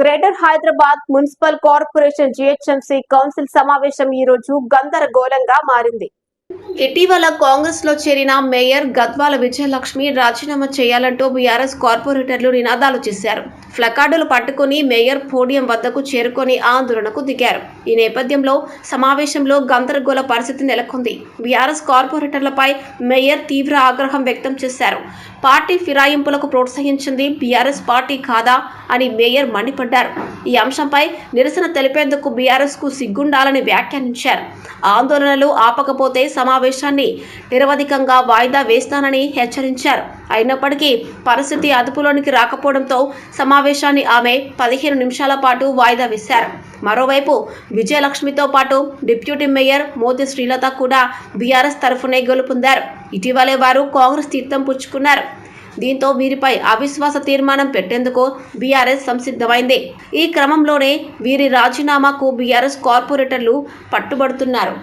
Greater Hyderabad municipal corporation GHMC council సమావేశం ఈ రోజు గందరగోళంగా మారింది. ఇటీవల కాంగ్రెస్లో చేరిన మేయర్ గద్వాల విజయలక్ష్మి రాజీనామా చేయాలంటూ బీఆర్ఎస్ కార్పొరేటర్లు నినాదాలు చేశారు. ఫ్లకార్డులు పట్టుకుని మేయర్ పోడియం వద్దకు చేరుకొని ఆందోళనకు దిగారు. ఈ నేపథ్యంలో సమావేశంలో గందరగోళ పరిస్థితి నెలకొంది. బీఆర్ఎస్ కార్పొరేటర్లపై మేయర్ తీవ్ర ఆగ్రహం వ్యక్తం చేశారు. పార్టీ ఫిరాయింపులకు ప్రోత్సహించింది బీఆర్ఎస్ పార్టీ కాదా అని మేయర్ మండిపడ్డారు. ఈ అంశంపై నిరసన తెలిపేందుకు బీఆర్ఎస్కు సిగ్గుండాలని వ్యాఖ్యానించారు. ఆందోళనలు ఆపకపోతే సమావేశాన్ని నిరవధికంగా వాయిదా వేస్తానని హెచ్చరించారు. అయినప్పటికీ పరిస్థితి అదుపులోనికి రాకపోవడంతో సమావేశాన్ని ఆమె పదిహేను నిమిషాల పాటు వాయిదా వేశారు. మరోవైపు విజయలక్ష్మితో పాటు డిప్యూటీ మేయర్ మోతి శ్రీలత కూడా బీఆర్ఎస్ తరఫునే గెలుపొందారు. ఇటీవలే వారు కాంగ్రెస్ తీర్థం పుచ్చుకున్నారు. దీంతో వీరిపై అవిశ్వాస తీర్మానం పెట్టేందుకు బీఆర్ఎస్ సంసిద్ధమైంది. ఈ క్రమంలోనే వీరి రాజీనామాకు బీఆర్ఎస్ కార్పొరేటర్లు పట్టుబడుతున్నారు.